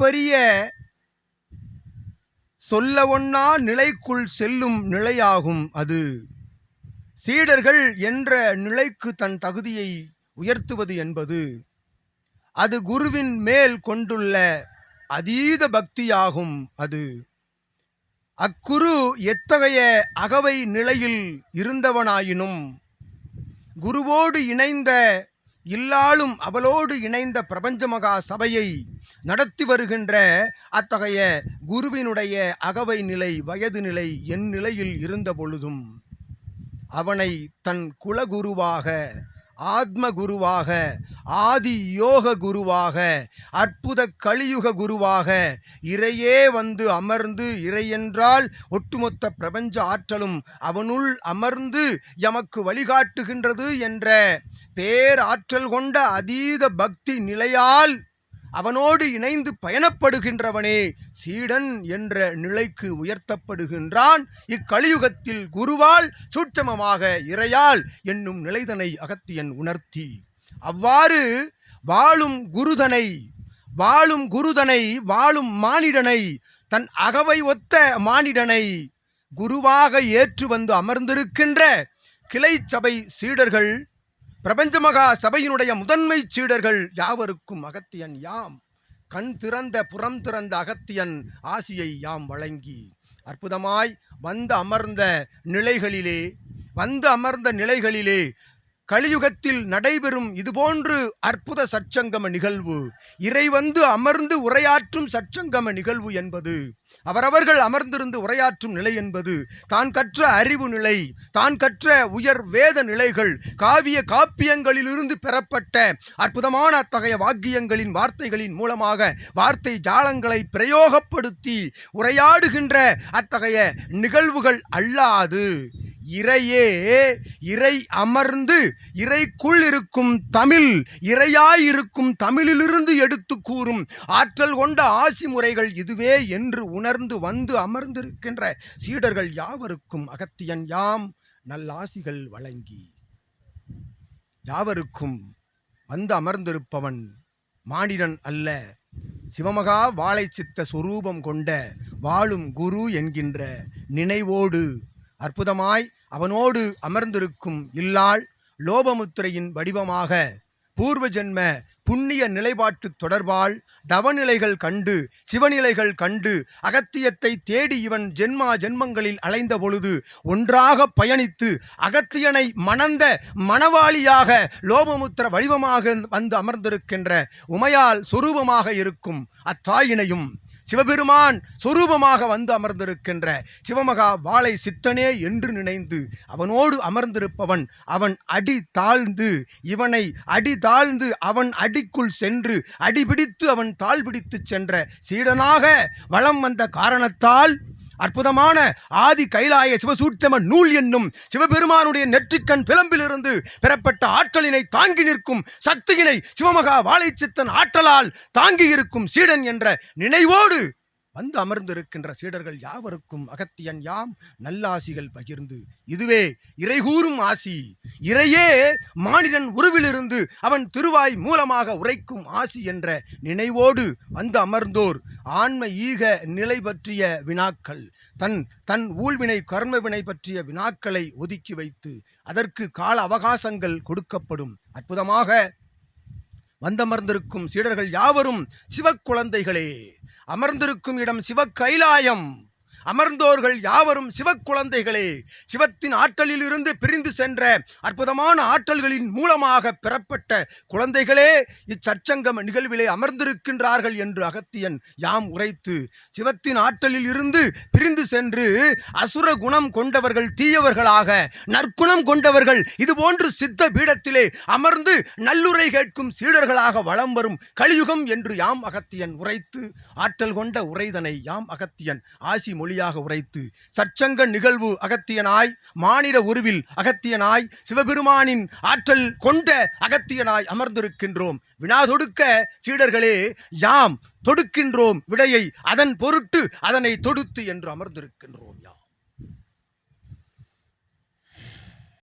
அளப்பரிய சொல்ல ஒன்னா நிலைக்குள் செல்லும் நிலையாகும் அது. சீடர்கள் என்ற நிலைக்கு தன் தகுதியை உயர்த்துவது என்பது. அது குருவின் மேல் கொண்டுள்ள அதீத பக்தியாகும் அது. அக்குரு எத்தகைய அகவை நிலையில் இருந்தவனாயினும் குருவோடு இணைந்த இல்லாலும் அவளோடு இணைந்த பிரபஞ்ச மகா சபையை நடத்தி வருகின்ற அத்தகைய குருவினுடைய அகவை நிலை வயது நிலை என் நிலையில் இருந்த பொழுதும் அவனை தன் குலகுருவாக ஆத்ம குருவாக ஆதி யோக குருவாக அற்புத கலியுக குருவாக இறையே வந்து அமர்ந்து இறையென்றால் ஒட்டுமொத்த பிரபஞ்ச ஆற்றலும் அவனுள் அமர்ந்து எமக்கு வழிகாட்டுகின்றது என்ற பேராற்றல் கொண்ட அதீத பக்தி நிலையால் அவனோடு இணைந்து பயணப்படுகின்றவனே சீடன் என்ற நிலைக்கு உயர்த்தப்படுகின்றான். இக்கலியுகத்தில் குருவால் சூட்சமமாக இறையால் என்னும் நிலைதனை அகத்தியன் உணர்த்தி அவ்வாறு வாழும் குருதனை வாழும் குருதனை வாழும் மானிடனை தன் அகவை ஒத்த மானிடனை குருவாக ஏற்று வந்து அமர்ந்திருக்கின்ற கிளை சபை சீடர்கள் பிரபஞ்ச மகா சபையினுடைய முதன்மை சீடர்கள் யாவருக்கும் அகத்தியன் யாம். கண் திறந்த புறம் திறந்த அகத்தியன் ஆசியை யாம் வழங்கி. அற்புதமாய் வந்து அமர்ந்த நிலைகளிலே வந்து அமர்ந்த நிலைகளிலே கலியுகத்தில் நடைபெறும் இதுபோன்று அற்புத சற்சங்கம நிகழ்வு இறை வந்து அமர்ந்து உரையாற்றும் சற்சங்கம நிகழ்வு என்பது அவரவர்கள் அமர்ந்திருந்து உரையாற்றும் நிலை என்பது தான் கற்ற அறிவு நிலை தான் கற்ற உயர் வேத நிலைகள் காவிய காப்பியங்களிலிருந்து பெறப்பட்ட அற்புதமான அத்தகைய வாக்கியங்களின் வார்த்தைகளின் மூலமாக வார்த்தை ஜாலங்களை பிரயோகப்படுத்தி உரையாடுகின்ற அத்தகைய நிகழ்வுகள் அல்லாது இறையே இறை அமர்ந்து இறைக்குள் இருக்கும் தமிழ் இறையாயிருக்கும் தமிழிலிருந்து எடுத்து கூறும் ஆற்றல் கொண்ட ஆசி முறைகள் இதுவே என்று உணர்ந்து வந்து அமர்ந்திருக்கின்ற சீடர்கள் யாவருக்கும் அகத்தியன் யாம் நல்லாசிகள் வழங்கி. யாவருக்கும் வந்து அமர்ந்திருப்பவன் மானிடன் அல்ல சிவமகா வாழை சித்த சொரூபம் கொண்ட வாழும் குரு என்கின்ற நினைவோடு அற்புதமாய் அவனோடு அமர்ந்திருக்கும் இல்லாள் லோபமுத்திரையின் வடிவமாக பூர்வ ஜென்ம புண்ணிய நிலைப்பாட்டு தொடர்பால் தவநிலைகள் கண்டு சிவநிலைகள் கண்டு அகத்தியத்தை தேடி இவன் ஜென்மா ஜென்மங்களில் அலைந்த பொழுது ஒன்றாக பயணித்து அகத்தியனை மணந்த மணவாளியாக லோபமுத்திர வடிவமாக வந்து அமர்ந்திருக்கின்ற உமையால் சொரூபமாக இருக்கும் அத்தாயினையும் சிவபெருமான் சொரூபமாக வந்து அமர்ந்திருக்கின்ற சிவமகா வாளை சித்தனே என்று நினைந்து அவனோடு அமர்ந்திருப்பவன் அவன் அடி தாழ்ந்து இவனை அடி தாழ்ந்து அவன் அடிக்குள் சென்று அடிபிடித்து அவன் தாழ்பிடித்து சென்ற சீடனாக வலம் வந்த காரணத்தால் அற்புதமான ஆதி கைலாய சிவசூட்சம நூல் என்னும் சிவபெருமானுடைய நெற்றிக்கண் பிளம்பிலிருந்து பெறப்பட்ட ஆற்றலினை தாங்கி நிற்கும் சக்தியினை சிவமகா வாழைச்சித்தன் ஆற்றலால் தாங்கி இருக்கும் சீடன் என்ற நினைவோடு வந்து அமர்ந்திருக்கின்ற சீடர்கள் யாவருக்கும் அகத்தியன் யாம் நல்லாசிகள் பகிர்ந்து இதுவே இறைகூறும் ஆசி. இறையே மானிடன் உருவிலிருந்து அவன் திருவாய் மூலமாக உரைக்கும் ஆசி என்ற நினைவோடு வந்து அமர்ந்தோர். ஆன்ம ஈக நிலை பற்றிய வினாக்கள் தன் தன் ஊழ்வினை கர்மவினை பற்றிய வினாக்களை ஒதுக்கி வைத்து அதற்கு கால அவகாசங்கள் கொடுக்கப்படும். அற்புதமாக வந்தமர்ந்திருக்கும் சீடர்கள் யாவரும் சிவக்குழந்தைகளே! அமர்ந்திருக்கும் இடம் சிவ கைலாயம். அமர்ந்தோர்கள் யாவரும் சிவக்குழந்தைகளே. சிவத்தின் ஆற்றலில் இருந்து பிரிந்து சென்ற அற்புதமான ஆற்றல்களின் மூலமாக பெறப்பட்ட குழந்தைகளே இச்சற்சங்கம நிகழ்விலே அமர்ந்திருக்கின்றார்கள் என்று அகத்தியன் யாம் உரைத்து சிவத்தின் ஆற்றலில் இருந்து பிரிந்து சென்று அசுர குணம் கொண்டவர்கள் தீயவர்களாக நற்குணம் கொண்டவர்கள் இதுபோன்று சித்த பீடத்திலே அமர்ந்து நல்லுரை கேட்கும் சீடர்களாக வலம் வரும் கலியுகம் என்று யாம் அகத்தியன் உரைத்து ஆற்றல் கொண்ட உரைதனை யாம் அகத்தியன் ஆசி ஒளியாக உரைத்து சற்சங்க நிகழ்வு அகத்தியனாய் மானிட உருவில் அகத்தியனாய் சிவபெருமானின் ஆற்றல் கொண்ட அகத்தியனாய் அமர்ந்திருக்கின்றோம். வினா தொடுக்க சீடர்களே யாம் தொடுக்கின்றோம் விடையை அதன் பொருட்டு அதனை தொடுத்து என்று அமர்ந்திருக்கின்றோம் யாம்.